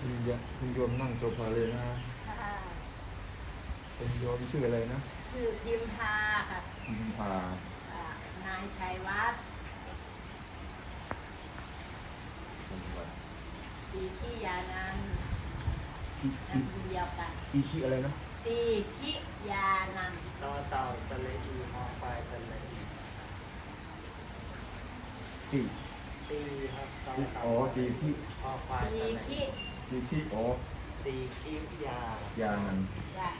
คุณยะคุณโยมนั่งโซฟาเลยนะค่ะเป็นโยมชื่ออะไรนะชื่อพิมพาค่ะพิมพาอ่านายชัยวัฒน์จังหวัดตีขี้ยานันท์อีนันเดียวกันอีชีอะไรนะตีขี้ยานันท์ต่อเต่าทะเลอีหอไฟทะเลอีตี ตีครับต่อเต่าอ๋อตีที่หอไฟตีทะเลขี้ตีที่อ๋อตีขี้ยายานันยา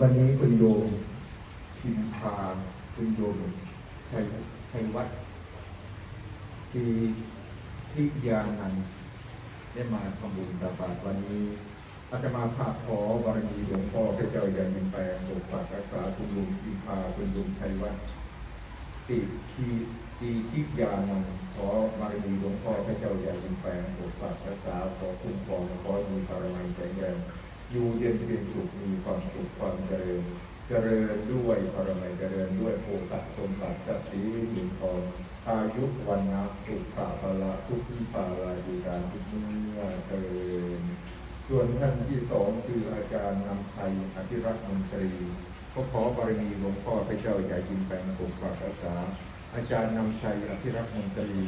วันนี้คุณโยมพิมพาคุณโยมชัย ชัยวัฒน์ทีทิยานันได้มาทำบุญตักบาตวันนี้อาตมาภาพขอบารมีหลวงพ่อพระเจ้าอย่างยินแปลงปกปักรักษาคุณลุงพิพาคุณลุงชัยวัฒน์ติทีตีทิยานันขอบารมีหลวงพ่อพระเจ้าอย่างยินแปลงปกปักรักษาขอคุ้มครองขอมีบารมีแข็งแรงอยู่เย็นเป็นสุขมีความสุขความเจริญ เจริญด้วยพรมัยเจริญด้วยโภคสมบัติทรัพย์สินหินทองอายุวันนะสุขภาพละทุกที่ปาลาดีการทุกเมื่อเจริญส่วนท่านที่สองคืออาจารย์นำไทยอภิรักษ์มนตรีก็ขอบารมีหลวงพ่อพระเจ้าใหญ่ยินแปลงปกปักรักษา อาจารย์นำชัยอภิรักษ์มนตรี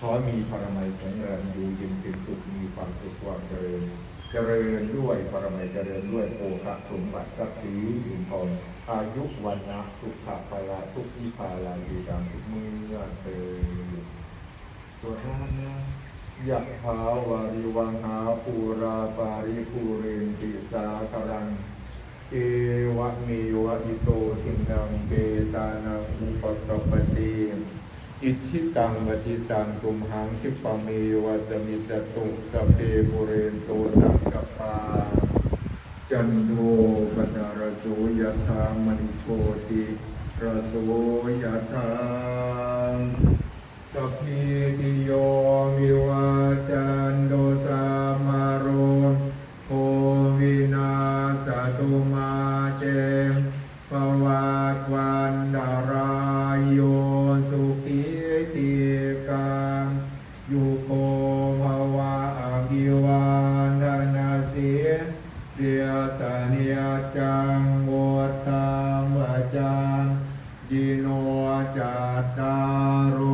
ขอมีพรมัยแข็งแรงอยู่เย็นเป็นสุขมีความสุขความเจริญ จริญด้วยปรมัยเจริญด้วยโภคสมบัติทรัพย์สินหินทองอายุวันนะสุขภาละทุกทิพาลาดีตามทุกเมื่อเถิดตัวนั้นนะยะถาวาริวังหาปูราปาริภูเรนติสาคารัง เอวะเมวะอิโตทินังเปตานังอุปกปปติอิทธิตังวจิตังตุมหังคิปะเมวะสมิสตุสเพปุเรนโต จันโทปนารโสยธามณิโชติรโสยธาสัพพิติโยมิวั นิยจังโวตังวจังยิโนจัตตารุ